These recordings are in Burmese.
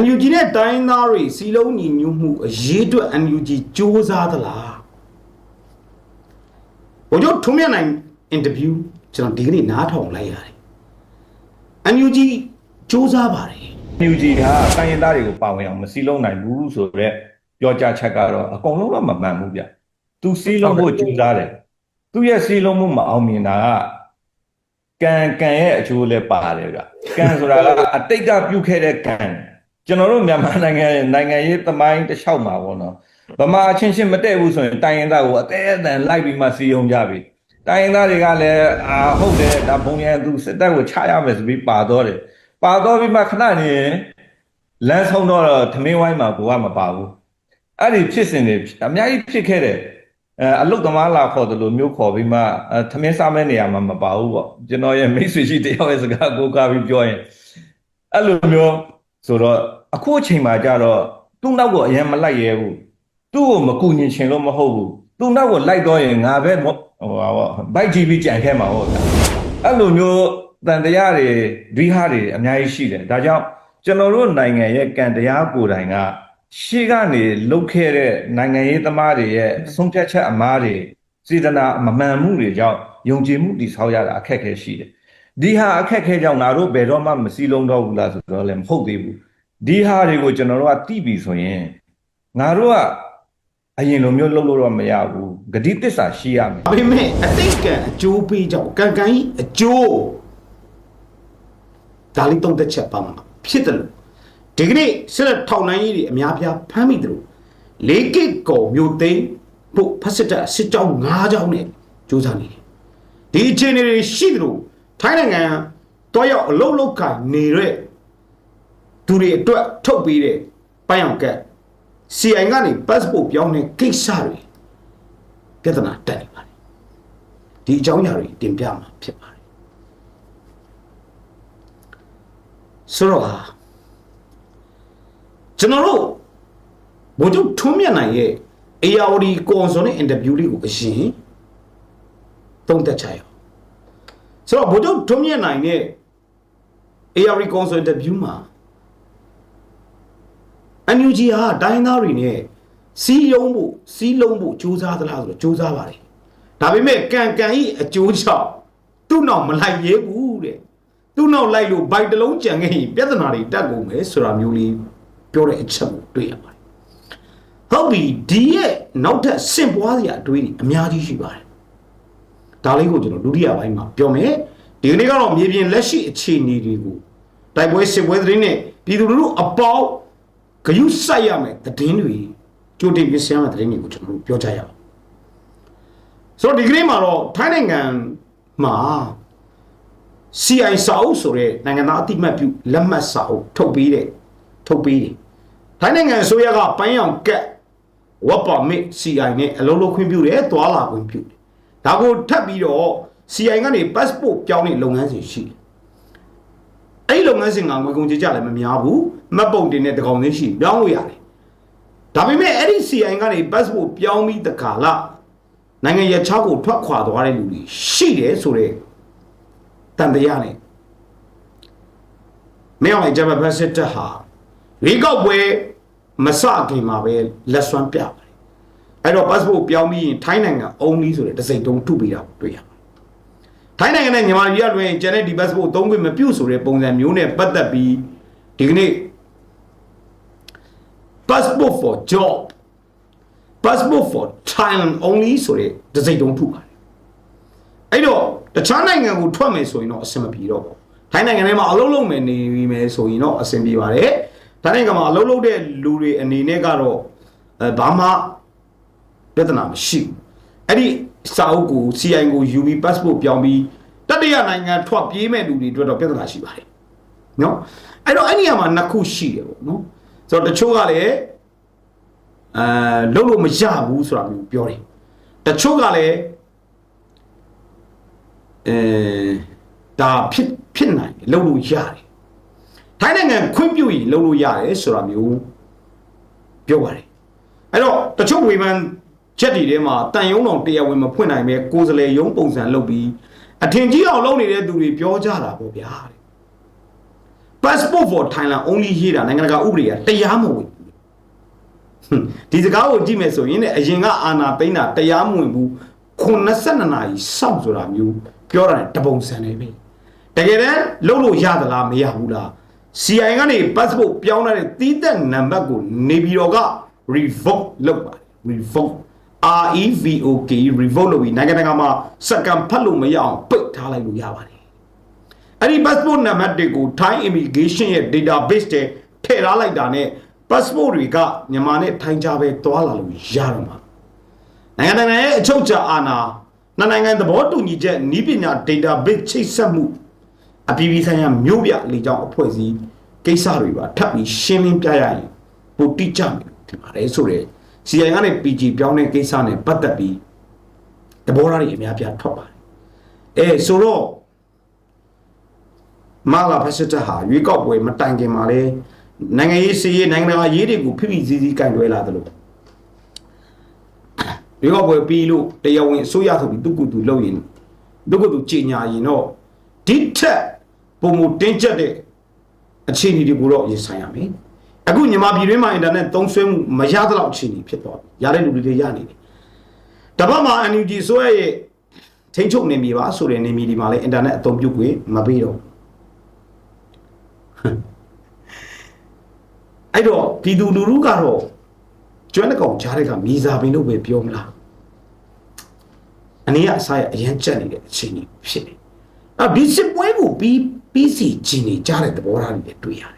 NUG နဲ့တိုင်းသားတွေစီလုံးညီညွတ်မှုအရေးအတွက် NUG စ조사သလားဘို့တို့ထုံးမြတ်နိုင်အင်တာဗျူးကျွန်တော်ဒီကနေ့နားထောင်လိုက်ရတယ် NUG စ조사ပါတယ် NUG ကတိုင်းရင်းသားတွေကိုပါဝင်အောင်မစည်းလုံးနိုင်ဘူးဆိုတော့ပြောကြားချက်ကတော့အကုန်လုံးတော့မမှန်ဘူးဗျ။ तू စည်းလုံးဖို့ကြိုးစားတယ်။ तू ရဲ့စည်းလုံးမှုမအောင်မြင်တာကကံကံရဲ့အကျိုးလည်းပါတယ်ဗျ။ကံဆိုတာကအတိတ်ကပြုခဲ့တဲ့ကံ ကျွန်တော်တို့မြန်မာနိုင်ငံရဲ့နိုင်ငံရေးသမိုင်းတစ်လျှောက်မှာပေါ့နော်။ဗမာအချင်းချင်းမတည့်ဘူးဆိုရင်တိုင်းရင်းသားကိုအသေးအတန်လိုက်ပြီးမှစီယုံကြပြီ။တိုင်းရင်းသားတွေကလည်းအာဟုတ်တယ်ဒါဘုံရန်သူစစ်တပ်ကိုချရမယ်ဆိုပြီးပါတော့တယ်။ပါတော့ပြီးမှခဏနေရင်လမ်းဆုံးတော့ထမင်းဝိုင်းမှာဘဝမပါဘူးအဲ့ဒီဖြစ်စဉ်တွေအများကြီးဖြစ်ခဲ့တယ်အဲအလုတ်သမားလာခေါ်တယ်လို့မျိုးခေါ်ပြီးမှအဲထမင်းစားမဲ့နေရာမှာမပါဘူးပေါ့ကျွန်တော်ရဲ့မိတ်ဆွေရှိတယောက်ရဲ့စကားကိုကားပြီးပြောရင်အဲ့လိုမျိုးဆိုတော့ အခုအချိန်မှာကြတော့သူ့နောက်ကိုအရင်မလိုက်ရဲဘူးသူ့ကိုမကူညင်ချင်လို့မဟုတ်ဘူးသူ့နောက်ကိုလိုက်တော့ရင်ငါပဲဟိုပါပေါ့ဘိုက်ကြီးပြီးကြံခဲ့မှာဟုတ်လားအဲ့လိုမျိုးတန်တရားတွေဒွိဟာတွေအများကြီးရှိတယ်ဒါကြောင့်ကျွန်တော်တို့နိုင်ငံရဲ့ကံတရားကိုယ်တိုင်ကရှေ့ကနေလုတ်ခဲ့တဲ့နိုင်ငံရေးသမားတွေရဲ့ဆုံးဖြတ်ချက်အမားတွေစေတနာမမှန်မှုတွေကြောင့်ယုံကြည်မှုတည်ဆောက်ရတာအခက်အခဲရှိတယ်ဒီဟာအခက်အခဲကြောင့်ငါတို့ဘယ်တော့မှမစည်းလုံးတော့ဘူးလားဆိုတော့လည်းမဟုတ်သေးဘူး ဒီဟာတွေကိုကျွန်တော်တို့ကသိပြီဆိုရင်ငါတို့ကအရင်လိုမျိုးလုပ်လို့တော့မရဘူးဂတိတစ္ဆာရှိရမယ်ဒါပေမဲ့အတိတ်ကံအကျိုးပေးကြောင့်ကံကံကြီးအကျိုးဒါလေးသုံးသက်ချက်ပါမှာဖြစ်တယ်လို့ဒီကနေ့ဆက်လက်ထောင်နိုင်ကြီးတွေအများပြားဖမ်းမိတယ်လို့လေးကစ်ကောမျိုးသိန်းဖို့ဖက်စစ်တပ်စစ်ကြောင်း၅ကြောင်းနဲ့စူးစမ်းနေတယ်ဒီအခြေအနေတွေရှိတယ်လို့ထိုင်းနိုင်ငံတွားရောက်အလုံးလုံးကန်နေတဲ့ သူတွေအတွက်ထုတ်ပေးတဲ့ပိုင်းအောင်ကက် CI ကနေ passport ပြောင်းတဲ့ကိစ္စတွေပြဿနာတက်နေပါတယ်ဒီအကြောင်းအရာတွေတင်ပြမှာဖြစ်ပါတယ်ဆိုတော့ဟာကျွန်တော်တို့ဘိုးချုပ်ထွန်းမြတ်နိုင်ရဲ့ ARD ကွန်ဆိုနဲ့အင်တာဗျူးလေးကိုအရင်သုံးသက်ချရအောင်ဆိုတော့ဘိုးချုပ်ထွန်းမြတ်နိုင်ရဲ့ ARD ကွန်ဆိုအင်တာဗျူးမှာ NUG ဟာတိုင်းသားတွေနဲ့စီးလုံးဖို့စီးလုံးဖို့စူးစမ်းသလားဆိုတော့စူးစမ်းပါတယ်ဒါပေမဲ့ကံကံဤအကျိုးကြောင့်သူ့နောက်မလိုက်ရဲဘူးတဲ့သူ့နောက်လိုက်လို့ဘိုက်တစ်လုံးကြံခဲ့ရင်ပြဿနာတွေတက်ကုန်မယ်ဆိုတာမျိုးလေးပြောတဲ့အချက်ကိုတွေ့ရပါတယ်ဟုတ်ပြီဒီရဲ့နောက်ထပ်စင်ပွားစရာအတွေးတွေအများကြီးရှိပါတယ်ဒါလေးကိုကျွန်တော်ဒုတိယပိုင်းမှာပြောမယ်ဒီကနေ့ကတော့မြေပြင်လက်ရှိအခြေအနေတွေကိုတိုက်ပွဲစစ်ပွဲသတင်းနဲ့ပြည်သူလူထုအပေါင်း ဂယုစိုက်ရမယ်သတင်းတွေကြိုတင်ပြင်ဆင်ရမယ်သတင်းတွေကိုကျွန်တော်တို့ပြောကြရအောင်ဆိုတော့ဒီကနေ့မှာတော့ထိုင်းနိုင်ငံမှာ CI စာအုပ်ဆိုတဲ့နိုင်ငံသားအတိမတ်ပြုလက်မှတ်စာအုပ်ထုတ်ပေးတဲ့ထုတ်ပေးတယ်ထိုင်းနိုင်ငံအစိုးရကပန်းရောင်ကက်ဝတ်ပါမစ် CI နဲ့အလုံးလုံးခွင့်ပြုတယ်သွာလာခွင့်ပြုတယ်ဒါကိုထပ်ပြီးတော့ CI ကနေ passport ပြောင်းတဲ့လုပ်ငန်းစဉ်ရှိတယ် အဲ့ဒီလုပ်ငန်းစဉ်ကငွေကုန်ကြေးကြလည်းမများဘူးမှတ်ပုံတင်တဲ့တကောင်လေးရှိပြောင်းလို့ရတယ်ဒါပေမဲ့အဲ့ဒီ CI ကနေ passport ပြောင်းပြီးတခါလာနိုင်ငံရခြားကိုထွက်ခွာသွားတဲ့လူတွေရှိတယ်ဆိုတော့တန်တရားနဲ့မင်းအောင်လိုက်ဂျမဘတ်စစ်တပ်ဟာရေကောက်ပွဲမစခင်မှာပဲလက်စွမ်းပြပါတယ်အဲ့တော့ passport ပြောင်းပြီးရင်ထိုင်းနိုင်ငံ only ဆိုတဲ့တစိမ့်တုံးထုပေးတာကိုတွေ့ရပါတယ် ထိုင်းနိုင်ငံနဲ့မြန်မာပြည်ကလွှဲရင်ကျန်တဲ့ဒီ passport သုံးခွင့်မပြုဆိုတဲ့ပုံစံမျိုးနဲ့ပတ်သက်ပြီးဒီကနေ့ passport for job passport for Thailand only ဆိုတဲ့တစိမ့်တုံးထုပါတယ်အဲ့တော့တခြားနိုင်ငံကိုထွက်မယ်ဆိုရင်တော့အဆင်မပြေတော့ဘူးထိုင်းနိုင်ငံထဲမှာအလုပ်လုပ်မယ်နေမယ်ဆိုရင်တော့အဆင်ပြေပါတယ်ထိုင်းနိုင်ငံမှာအလုပ်လုပ်တဲ့လူတွေအနေနဲ့ကတော့အဲဘာမှပြဿနာမရှိဘူးအဲ့ဒီ စာအုပ်ကို CI ကို UB passport ပြောင်းပြီးတတိယနိုင်ငံထွက်ပြေးမဲ့လူတွေအတွက်တော့ပြဿနာရှိပါတယ်နော်အဲ့တော့အဲ့ဒီနေရာမှာနှစ်ခုရှိတယ်ပေါ့နော်ဆိုတော့တချို့ကလည်းအဲလုံးလို့မရဘူးဆိုတာမျိုးပြောတယ်တချို့ကလည်းအဲဒါဖြစ်ဖြစ်နိုင်တယ်လုံးလို့ရတယ်ထိုင်းနိုင်ငံခွင့်ပြုရင်လုံးလို့ရတယ်ဆိုတာမျိုးပြောပါတယ်အဲ့တော့တချို့ဝေဖန် ချက်တွေထဲမှာတန်ယုံတော်တရားဝင်မဖွင့်နိုင်ပဲကိုယ်စလေယုံပုံစံလုပ်ပြီးအထင်ကြီးအောင်လုပ်နေတဲ့သူတွေပြောကြတာပေါ့ဗျာတဲ့ passport for Thailand only ရေးတာနိုင်ငံတကာဥပဒေကတရားမဝင်ဘူးဟွန်းဒီစကားကိုကြည့်မယ်ဆိုရင်လည်းအရင်ကအာဏာသိမ်းတာတရားမဝင်ဘူး82နာရီစောင့်ဆိုတာမျိုးပြောတာနဲ့တပုံစံနေပြီတကယ်တမ်းလုံးလို့ရသလားမရဘူးလား CI ကနေ passport ပြောင်းလာတဲ့တီးသက်နံပါတ်ကိုနေပြည်တော်က revoke လုပ်ပါတယ် revoke R E V O K E revoke လုပ်ပြီးနိုင်ငံတကာမှာစက္ကန့်ဖတ်လို့မရအောင်ပိတ်ထားလိုက်လို့ရပါတယ်အဲ့ဒီ passport နံပါတ်တွေကို Thai immigration ရဲ့ database ထဲထည့်ထားလိုက်တာနဲ့ passport တွေကမြန်မာနဲ့ထိုင်းကြပဲတွာလာလို့ရတော့မှာနိုင်ငံတကာရဲ့အချုပ်အခြာအာဏာနှစ်နိုင်ငံသဘောတူညီချက်ဤပညာ database ချိတ်ဆက်မှုအပြည်ပြည်ဆိုင်ရာမြို့ပြလေကြောင်းအဖွဲ့အစည်းကိစ္စတွေပါထပ်ပြီးရှင်းလင်းပြရရင်ပိုတိကျမယ်ဒီပါတယ်ဆိုတော့ CI ကနေ PG ပြောင်းတဲ့ကိစ္စနဲ့ပတ်သက်ပြီးသဘောထားတွေအများပြားထွက်ပါတယ်အဲဆိုတော့မာလာဖက်စစ်တပ်ဟာရွေးကောက်ပွဲမတိုင်ခင်မှာလဲနိုင်ငံရေးစီးရေးနိုင်ငံတကာရေးတွေကိုဖိဖိစည်းစည်းကင်တွဲလာတယ်လို့ရွေးကောက်ပွဲပြီးလို့တရားဝင်အစိုးရဆိုပြီးသူကသူလုပ်ရင်သူကသူကြေညာရင်တော့ဒီထက်ပုံမတင်းကျပ်တဲ့အခြေအနေတွေကိုတော့ရင်ဆိုင်ရမယ် အခုမြန်မာပြည်တွင်းမှာအင်တာနက်သုံးစွဲမှုမရသလောက်အခြေအနေဖြစ်သွားပြီရတဲ့လူတွေရနေတယ်တပတ်မှာ NUG ဆိုရရဲ့ထိန်းချုပ်နေပြီပါဆိုတဲ့နေမီဒီမှာလည်းအင်တာနက်အသုံးပြုခွင့်မပေးတော့အဲ့တော့ပြည်သူလူထုကတော့ကျွမ်းတကောင်ကြားတဲ့ကမိစာပင်လို့ပဲပြောမလားအနေကအစားရအရန်ကြက်နေတဲ့အခြေအနေဖြစ်နေအဲ့ဒီစစ်ပွဲကိုပြီးပြီးစီဂျင်းနေကြားတဲ့သဘောထားတွေလည်းတွေ့ရတယ်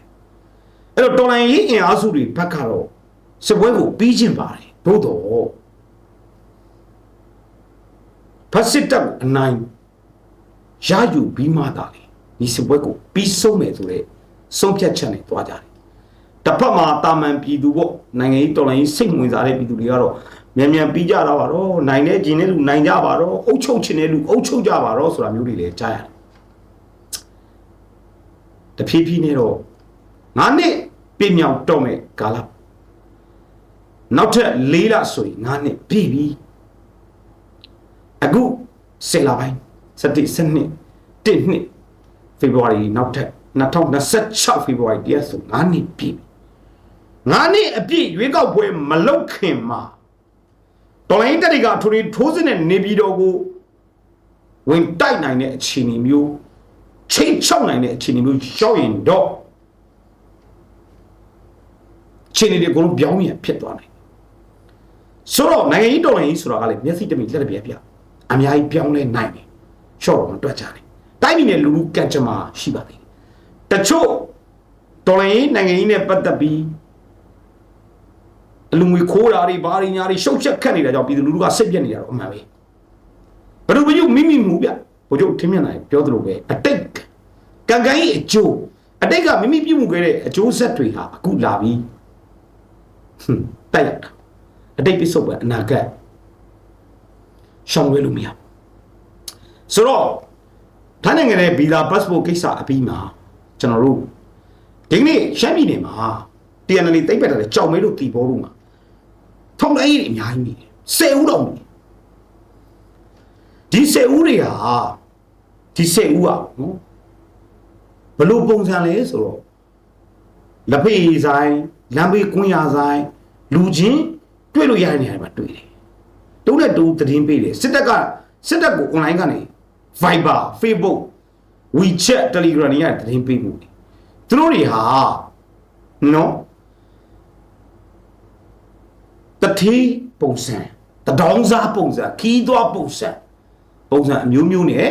အဲ့တော့တော်လိုင်းရေးအင်အားစုတွေဘက်ကတော့စစ်ပွဲကိုပြီးကျင်ပါတယ်သို့တော့ဖက်စစ်တပ်အနိုင်ရယူပြီးမှသာလေဒီစစ်ပွဲကိုပြီးဆုံးမယ်ဆိုတဲ့ဆုံးဖြတ်ချက်နဲ့တွားကြတယ်တစ်ဖက်မှာတာမန်ပြည်သူပေါ့နိုင်ငံရေးတော်လိုင်းရေးစိတ်ဝင်စားတဲ့ပြည်သူတွေကတော့မြန်မြန်ပြီးကြတာပါတော့နိုင်တဲ့ဂျင်းတဲ့လူနိုင်ကြပါတော့အုပ်ချုပ်ချင်တဲ့လူအုပ်ချုပ်ကြပါတော့ဆိုတာမျိုးတွေလည်းကြားရတယ်တဖြည်းဖြည်းနဲ့တော့ ငါနှစ်ပြည့်မြောက်တော့မဲ့ကာလနောက်ထပ်၄လဆိုရင်ငါနှစ်ပြည့်ပြီအခုဆယ်လပိုင်းစတိစနစ်တစ်နှစ်ဖေဖော်ဝါရီနောက်ထပ်2026ဖေဖော်ဝါရီတရက်ဆိုငါနှစ်ပြည့်ပြီငါနှစ်အပြည့်ရွေးကောက်ပွဲမလုပ်ခင်မှာတော်လိုင်းတက်တွေကထူထူထိုးစင်းတဲ့နေပြည်တော်ကိုဝင်တိုက်နိုင်တဲ့အခြေအနေမျိုးချိန်ချောက်နိုင်တဲ့အခြေအနေမျိုးရောက်ရင်တော့အ ခြေအနေတွေအကုန်လုံးပြောင်းပြန်ဖြစ်သွားနိုင်ဆိုတော့နိုင်ငံရေးတော်လှန်ရေးဆိုတာကလည်းမျက်စိတမိလက်တပြက်ပြအများကြီးပြောင်းလဲနိုင်တယ်ရှော့တော့မတွက်ကြနဲ့တိုင်းပြည်နဲ့လူလူကန့်ကြမှာရှိပါသေးတယ်တချို့တော်လှန်ရေးနိုင်ငံရေးနဲ့ပတ်သက်ပြီးအလူငွေခိုးတာတွေဘာတွေညာတွေရှုပ်ချက်ခတ်နေတာကြောင့်ပြည်သူလူထုကစိတ်ပြက်နေတာတော့အမှန်ပဲဘယ်လိုပဲယူမိမိမူဗျဘိုလ်ချုပ်ထင်းမြတ်နိုင်ပြောသလိုပဲအတိတ်ကံကံကြီးအကျိုးအတိတ်ကမိမိပြုမှုခဲ့တဲ့အကျိုးဆက်တွေဟာအခုလာပြီး ဟွန်းတိုက်လိုက်တာအတိတ်ပြစ္ဆုတ်ပဲအနာဂတ်ရှောင်လွဲလို့မရဘူးဆိုတော့ထိုင်းနိုင်ငံရဲ့ဗီဇာ passport ကိစ္စအပြီးမှာကျွန်တော်တို့ဒီကနေ့ရှမ်းပြည်နယ်မှာ TNL တိတ်ပက်တာလေကြောက်မဲလို့တီဘောလို့မှာထုံးတိုင်းတွေအများကြီးနေတယ်ဆယ်ဦးတော့နေဒီဆယ်ဦးတွေဟာဒီဆယ်ဦးอ่ะနော်ဘလို့ပုံစံလဲဆိုတော့လက်ဖေးဆိုင် လမ်းဘေးကွန်းရဆိုင်လူချင်းတွေ့လို့ရတဲ့နေရာတွေမှာတွေ့တယ်တုံးနဲ့တူသတင်းပေးတယ်စစ်တပ်ကစစ်တပ်ကို online ကနေ Viber Facebook WeChat Telegram တွေရသတင်းပေးမှုတယ်သူတို့တွေဟာနော်တတိပုံစံတဒေါင်းစားပုံစံခီးသွားပုံစံပုံစံအမျိုးမျိုးနဲ့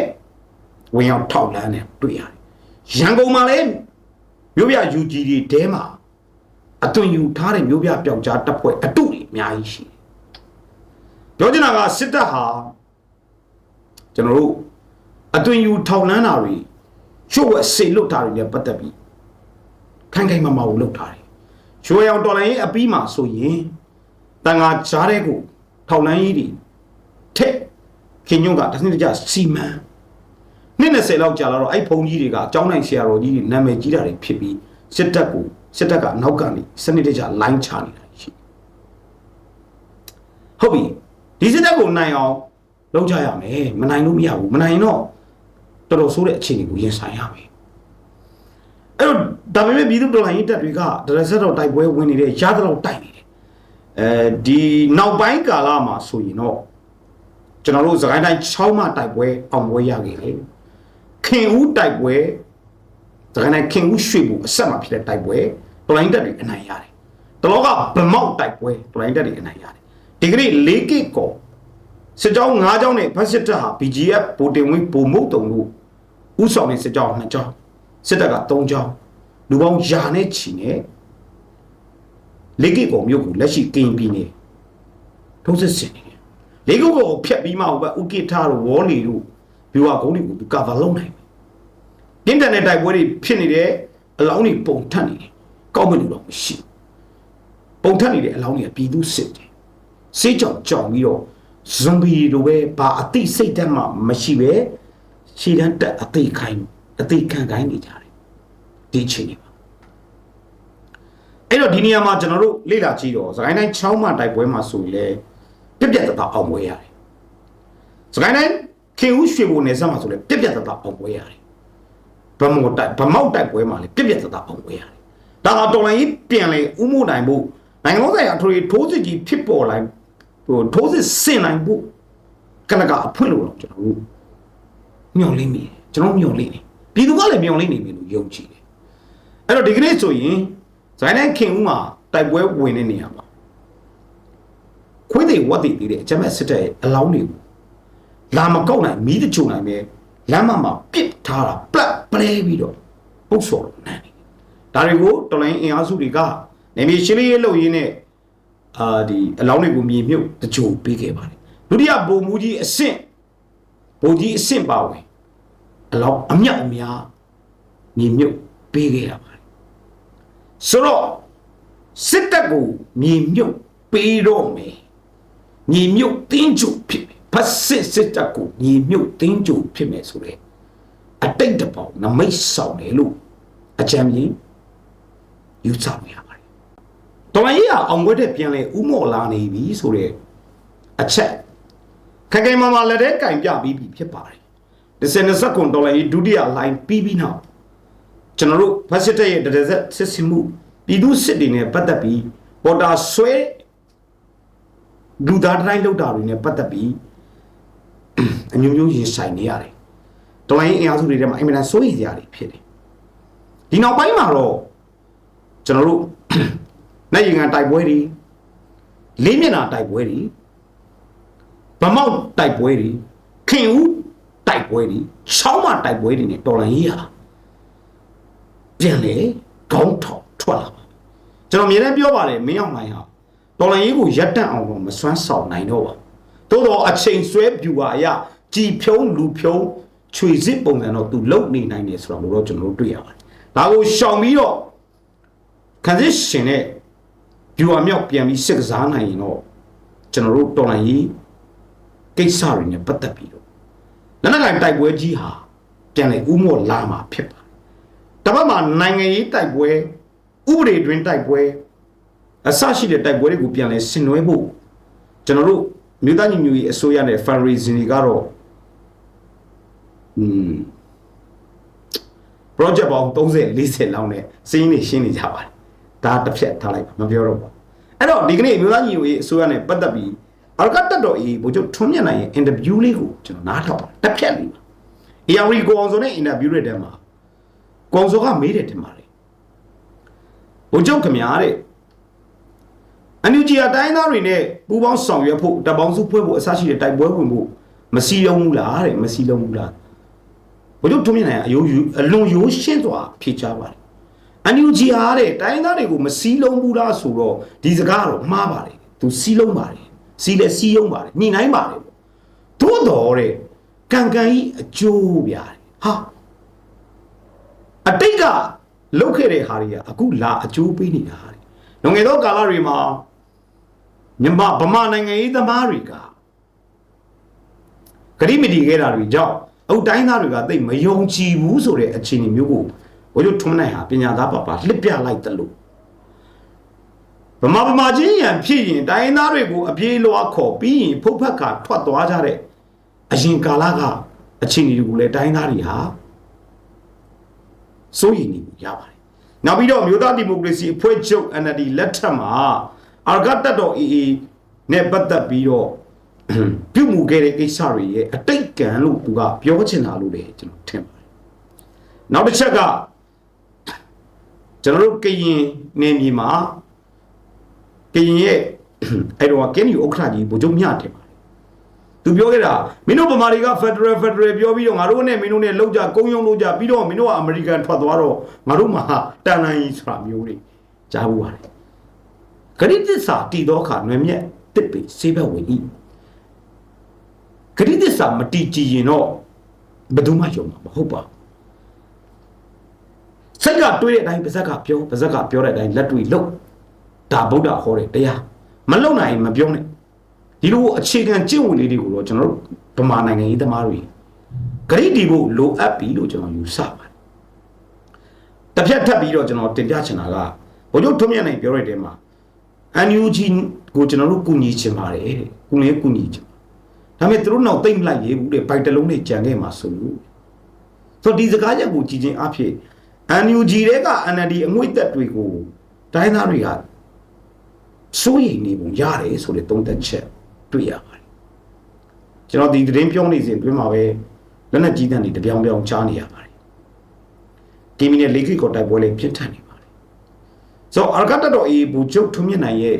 ဝင်ရောက်ထောက်လန်းနေတွေ့ရတယ်ရန်ကုန်မှာလည်းမြို့ပြ UG တွေတဲမှာ အသွင်ယူထားတဲ့မြို့ပြပျောက်ကြားတပ်ဖွဲ့အတုတွေအများကြီးရှိတယ်ပြောချင်တာကစစ်တပ်ဟာကျွန်တော်တို့အသွင်ယူထောက်လန်းတာတွေချို့ဝက်စေလွတ်တာတွေနဲ့ပတ်သက်ပြီးခိုင်ခိုင်မာမာကိုလုပ်ထားတယ်ရွှေရောင်တော်လိုင်းရေးအပီးမှာဆိုရင်တန်ငါကြားတဲ့ကိုထောက်လန်းရေးတွေထက်ခင်ညွန့်ကတစ်နှစ်တကြစီမံနှစ်20လောက်ကြာလာတော့အဲ့ဘုံကြီးတွေကအကြောင်းနိုင်ဆရာတော်ကြီးတွေနာမည်ကြီးတာတွေဖြစ်ပြီးစစ်တပ်ကို စစ်တပ်ကနောက်ကနေစနစ်တကျလိုင်းချနေတာရှိဟုတ်ပြီဒီစစ်တပ်ကိုနိုင်အောင်လုပ်ကြရမယ်မနိုင်လို့မရဘူးမနိုင်ရင်တော့တော်တော်ဆိုးတဲ့အခြေအနေကိုရင်ဆိုင်ရမယ်အဲ့တော့ဒါပေမဲ့ပြည်သူတော်လှန်ရေးတပ်တွေကဒရဆက်တော်တိုက်ပွဲဝင်နေတယ်ရသလောက်တိုက်နေတယ်အဲဒီနောက်ပိုင်းကာလမှာဆိုရင်တော့ကျွန်တော်တို့စကိုင်းတိုင်း6မှတိုက်ပွဲအောင်ပွဲရခဲ့တယ်ခင်ဦးတိုက်ပွဲ စကိုင်းတိုင်းခင်ဦးရွှေဘူအဆက်မှာဖြစ်တဲ့တိုက်ပွဲတော်လှန်ရေးတပ်တွေအနိုင်ရတယ်တလောကဗမောက်တိုက်ပွဲတော်လှန်ရေးတပ်တွေအနိုင်ရတယ်ဒီကနေ့၄ကစ်ကောစစ်ကြောင်း၅ကြောင်းနဲ့ဖက်စစ်တပ်ဟာ BGF ဗိုလ်တင်ဝင်းဗိုလ်မုတ်တုံတို့ဥဆောင်တဲ့စစ်ကြောင်း၂ကြောင်းစစ်တပ်က၃ကြောင်းလူပေါင်းယာနဲ့ချီနဲ့၄ကစ်ကောမြို့ကိုလက်ရှိကင်ပြည်နယ်ထုံးစစ်ဆင်နေတယ်၄ကစ်ကောကိုဖျက်ပြီးမှဟိုဘက်ဥကိထားတို့ဝေါ်လီတို့ဘီဝါကုန်းတွေကိုသူကဗာလုံးနိုင်တယ် ပြင်းထန်တဲ့တိုက်ပွဲတွေဖြစ်နေတယ်အလောင်းတွေပုံထက်နေတယ်ကောက်မလို့တော့မရှိဘူးပုံထက်နေတဲ့အလောင်းတွေကပြည်သူစစ်တယ်စေးကြောင်ကြောင်ပြီးတော့ဇွန်ဘီလိုပဲဘာအသိစိတ်ဓာတ်မှမရှိပဲရှည်တန်းတက်အသိခိုင်းအသိခံခိုင်းနေကြတယ်ဒီအချိန်တွေမှာအဲ့တော့ဒီနေရာမှာကျွန်တော်တို့လေ့လာကြည့်တော့စကိုင်းတိုင်း6မှတိုက်ပွဲမှာဆိုရင်လေပြက်ပြက်တသားအောင်ပွဲရတယ်စကိုင်းတိုင်းခင်ဦးရွှေဘုံနယ်ဆက်မှာဆိုလေပြက်ပြက်တသားအောင်ပွဲရတယ် ဗမောတိုက်ဗမောက်တိုက်ပွဲမှာလေပြက်ပြက်တသားအောင်ပွဲရတယ်ဒါကတော်လိုင်းကြီးပြန်လေဥမှုနိုင်ဖို့နိုင်ငံလုံးဆိုင်ရာအထွေထိုးစစ်ကြီးဖြစ်ပေါ်လာဟိုထိုးစစ်ဆင်နိုင်ဖို့ကနကအဖွင့်လို့တော့ကျွန်တော်တို့မျှော်လင့်မိတယ်ကျွန်တော်မျှော်လင့်နေပြည်သူကလည်းမျှော်လင့်နေပြီလို့ယုံကြည်တယ်အဲ့တော့ဒီကနေ့ဆိုရင်ဇိုင်းနိုင်ခင်ဦးမှာတိုက်ပွဲဝင်တဲ့နေရာမှာခွေးတွေဝတ်တည်ပြီးတဲ့အကြမ်းဖက်စစ်တပ်ရဲ့အလောင်းတွေကိုလာမကောက်နိုင်မီးတချို့နိုင်ပဲလမ်းမမှာပစ်ထားတာပလက် ပလဲပြီးတော့ပုတ်ဆော်လို့နန်းနေဒါတွေကိုတော်လိုင်းအင်အားစုတွေကနေမြေရှင်းလင်းရေးလုပ်ရင်းနဲ့အာဒီအလောင်းတွေကိုမြေမြုပ်တချို့ပေးခဲ့ပါတယ်ဒုတိယဗိုလ်မှူးကြီးအဆင့်ဗိုလ်ကြီးအဆင့်ပါဝင်အလောင်းအမြောက်အများမြေမြုပ်ပေးခဲ့ရပါတယ်ဆိုတော့စစ်တပ်ကိုမြေမြုပ်ပေးတော့မယ်ညီမြုပ်တင်းကျုပ်ဖြစ်မယ်ဖတ်စစ်စစ်တပ်ကိုညီမြုပ်တင်းကျုပ်ဖြစ်မယ်ဆိုတဲ့ အတိတ်တပေါင်းနမိတ်ဆောင်တယ်လို့အကြံဉာဏ်ယူဆနေရပါတယ်တော်မကြီးကအောင်ွက်တဲ့ပြန်လဲဥမော်လာနေပြီဆိုတဲ့အချက်ခက်ခဲမမလက်တဲ့ကင်ပြပြီးပြီဖြစ်ပါတယ်ဒီစနေစကွန်ဒေါ်လာဒုတိယ line ပြီးပြီးနောက်ကျွန်တော်တို့ဖတ်စစ်တဲ့ရဲ့ဒရက်ဆက်စစ်စင်မှုပြည်သူစစ်တွေနဲ့ပတ်သက်ပြီးပေါ်တာဆွဲလူသားတိုင်းလောက်တာတွေနဲ့ပတ်သက်ပြီးအညွန့်ညွန့်ရင်ဆိုင်နေရတယ်။ တော်လိုင်းအင်အားစုတွေထဲမှာအင်မတန်စိုးရိမ်စရာတွေဖြစ်တယ်။ဒီနောက်ပိုင်းမှာတော့ကျွန်တော်တို့နိုင်ရင်ကန်တိုက်ပွဲတွေလေးမျက်နှာတိုက်ပွဲတွေဗမောက်တိုက်ပွဲတွေခင်ဦးတိုက်ပွဲတွေချောင်းမတိုက်ပွဲတွေနဲ့တော်လိုင်းရေးရပြန်လေခေါင်းထောင်ထွက်လာပါကျွန်တော်အမြဲတမ်းပြောပါတယ်မင်းအောင်နိုင်ဟာတော်လိုင်းရေးကိုရပ်တန့်အောင်တော့မစွမ်းဆောင်နိုင်တော့ပါသို့တော့အချိန်ဆွဲပြူပါအရာကြည်ဖြုံးလူဖြုံး ခြွေစစ်ပုံစံတော့သူလုံနေနိုင်တယ်ဆိုတော့ကျွန်တော်တို့တွေ့ရပါတယ်ဒါကိုရှောင်ပြီးတော့ခံစစ်ရှင်နဲ့ပြူအမြောက်ပြန်ပြီးစစ်ကစားနိုင်ရင်တော့ကျွန်တော်တို့တော်လိုင်းရေးကိစ္စတွေနဲ့ပတ်သက်ပြီးတော့လက်နက်ကင်တိုက်ပွဲကြီးဟာပြန်လေဥမော့လာမှာဖြစ်ပါတယ်တပတ်မှာနိုင်ငံရေးတိုက်ပွဲဥပဒေတွင်တိုက်ပွဲအဆရှိတဲ့တိုက်ပွဲတွေကိုပြန်လဲဆင်နွှဲဖို့ကျွန်တော်တို့မြို့သားညီညွတ်ရေးအစိုးရနဲ့ fundraising တွေကတော့ อืม project ပေါင်း30 40လောက်နဲ့စင်းနေရှင်းနေကြပါတယ်ဒါတစ်ဖြတ်ထားလိုက်ပါမပြောတော့ပါအဲ့တော့ဒီကနေ့မြို့သားညီညွတ်ရေးအစိုးရနဲ့ပတ်သက်ပြီးအရကတက်တော်အေးဘို့ချုပ်ထွန်းမြတ်နိုင်ရဲ့ interview လေးကိုကျွန်တော်နားထောင်တစ်ဖြတ်လေးပါ ARI ကိုအောင်ဆိုတဲ့ interview တွေထဲမှာကိုအောင်ဆိုကမေးတယ်တင်ပါတယ်ဘို့ချုပ်ခင်ဗျာတဲ့အန်ယူဂျီအတိုင်းသားတွေနဲ့ပူးပေါင်းဆောင်ရွက်ဖို့တပ်ပေါင်းစုဖွဲ့ဖို့အစရှိတဲ့တိုက်ပွဲဝင်ဖို့မစီလုံးဘူးလားတဲ့မစီလုံးဘူးလား ဘယ်လိုထုံးမြင်နိုင်အယိုးယူအလွန်ရိုးရှင်းစွာဖြေချပါတယ်အန်ယူဂျီအားတဲ့တိုင်းသားတွေကိုမစီလုံးဘူးလားဆိုတော့ဒီစကားတော့မှားပါတယ်သူစီလုံးပါတယ်စီလဲစီယုံပါတယ်ညှိနှိုင်းပါတယ်သို့တော်တဲ့ကံကံကြီးအကျိုးပြတယ်ဟာအတိတ်ကလုတ်ခဲ့တဲ့ဟာတွေကအခုလာအကျိုးပေးနေတာတဲ့လွန်ခဲ့သောကာလတွေမှာမြန်မာဗမာနိုင်ငံရေးသမားတွေကဂရိမတီခဲ့တာတွေကြောင့် အုတ်တိုင်းသားတွေကသိမယုံကြည်ဘူးဆိုတဲ့အခြေအနေမျိုးကိုဘိုးချုပ်ထွန်းနိုင်ဟာပညာသားပါပါလှစ်ပြလိုက်တယ်လို့ဗမာဗမာချင်းရန်ဖြစ်ရင်တိုင်းသားတွေကိုအပြေးလွှားခေါ်ပြီးရင်ဖုတ်ဖက်ကထွက်သွားကြတဲ့အရင်ကာလကအခြေအနေတွေကိုလည်းတိုင်းသားတွေဟာစိုးရိမ်နေမှုရပါတယ်နောက်ပြီးတော့မြို့သားဒီမိုကရေစီအဖွဲ့ချုပ် NLD လက်ထက်မှာအာဂတ်တတော် AA နဲ့ပတ်သက်ပြီးတော့ ပြုမှုခဲ့တဲ့ကိစ္စတွေရဲ့အတိတ်ကံလို့သူကပြောချင်တာလို့လေကျွန်တော်ထင်ပါတယ်နောက်တစ်ချက်ကကျွန်တော်တို့ကရင်နယ်မြေမှာကရင်ရဲ့အဲ့တော့ကင်းဒီဥက္ခရာကြီးဗိုလ်ချုပ်မြတ်တယ်ပါတယ်သူပြောခဲ့တာမင်းတို့ဗမာတွေက Federal Federal ပြောပြီးတော့ငါတို့နဲ့မင်းတို့နဲ့လောက်ကြကုန်းယုံလို့ကြပြီးတော့မင်းတို့ကအမေရိကန်ထွက်သွားတော့ငါတို့မှာတန်တန်ကြီးဆိုတာမျိုးတွေကြားဘူးပါတယ်ဂရိတ္တစာတည်သောအခါနွယ်မြက်တစ်ပေစေဘက်ဝင်ဤ ဂရိတ္တစာမတည်ကြည်ရင်တော့ဘယ်သူမှယုံမှာမဟုတ်ပါဘူးစက်ကတွေးတဲ့အတိုင်းပါဇက်ကပြောပါဇက်ကပြောတဲ့အတိုင်းလက်တွေလုပ်ဒါဗုဒ္ဓဟောတဲ့တရားမလုံနိုင်ရင်မပြောနဲ့ဒီလိုအခြေခံကျင့်ဝတ်လေးတွေကိုတော့ကျွန်တော်တို့ဗမာနိုင်ငံရေးသမားတွေဂရိတီဖို့လိုအပ်ပြီလို့ကျွန်တော်ယူဆပါတယ်တစ်ဖြတ်ထပ်ပြီးတော့ကျွန်တော်တင်ပြချင်တာကဘိုလ်ချုပ်ထွန်းမြတ်နိုင်ပြောတဲ့တဲမှာ NUG ကိုကျွန်တော်တို့ကူညီချင်ပါတယ်တဲ့ကူလည်းကူညီချင် ဒါပေမဲ့သူတို့နောက်သိမ့်မလိုက်ရေးဘူးတဲ့ဘိုက်တလုံးနဲ့ကြံခဲ့မှာဆိုလို့ဆိုဒီစကားချက်ကိုကြည်ချင်းအဖြစ် NUG တဲ့က NLD အငွေ့သက်တွေကိုတိုင်းသားတွေကစိုးရိမ်နေပုံရတယ်ဆိုတဲ့သုံးသက်ချက်တွေ့ရပါတယ်ကျွန်တော်ဒီသတင်းပြောနေစဉ်အတွင်းမှာပဲလက်နက်ကြီးတန်းတွေတပြောင်ပြောင်ချားနေရပါတယ်ဒီမီနဲ့လေခိကောတိုက်ပွဲလေးပြင်းထန်နေပါတယ်ဆိုတော့အာဂတ်တော်အေးဘူချုပ်ထုံးမြင့်နိုင်ရဲ့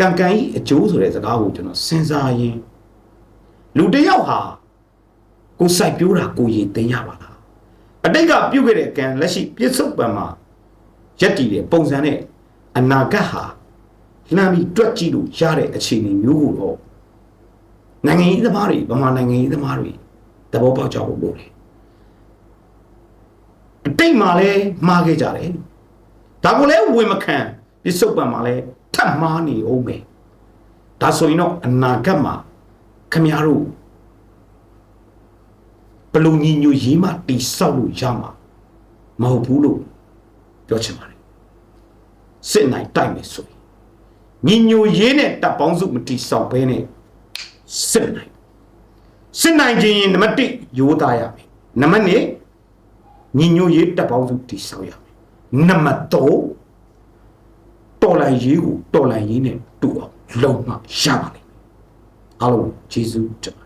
ကံကံဤအကျိုးဆိုတဲ့စကားကိုကျွန်တော်စဉ်းစားရင်း လူတစ်ယောက်ဟာကိုယ်စိုက်ပြိုးတာကိုရည်သိမ်းရပါလားအတိတ်ကပြုတ်ခဲ့တဲ့ကံလက်ရှိပြစ္ဆုတ်ပံမှာရက်တည်တဲ့ပုံစံနဲ့အနာဂတ်ဟာလှမ်းပြီးတွက်ကြည့်လို့ရတဲ့အခြေအနေမျိုးကိုတော့နိုင်ငံရေးသမားတွေဗမာနိုင်ငံရေးသမားတွေသဘောပေါက်ကြဖို့လိုတယ်အတိတ်မှာလည်းမှားခဲ့ကြတယ်ဒါကိုလည်းဝင်မခံပြစ္ဆုတ်ပံမှာလည်းထပ်မှားနေအောင်ပဲဒါဆိုရင်တော့အနာဂတ်မှာ ခမရတို့ဘလူညီညွတ်ရေးမှတိဆောက်လို့ရမှာမဟုတ်ဘူးလို့ပြောချင်ပါတယ်စစ်နိုင်တိုက်မယ်ဆိုရင်ညီညွတ်ရေးနဲ့တပ်ပေါင်းစုမတိဆောက်ဘဲနဲ့စစ်နိုင်စစ်နိုင်ခြင်းရင်နံပါတ်1ရိုးသားရမယ်နံပါတ်2ညီညွတ်ရေးတပ်ပေါင်းစုတိဆောက်ရမယ်နံပါတ်3တော်လိုင်းရေးကိုတော်လိုင်းရေးနဲ့တူအောင်လုံမှရပါလိမ့်မယ် အားလုံးကျေးဇူးတင်ပါ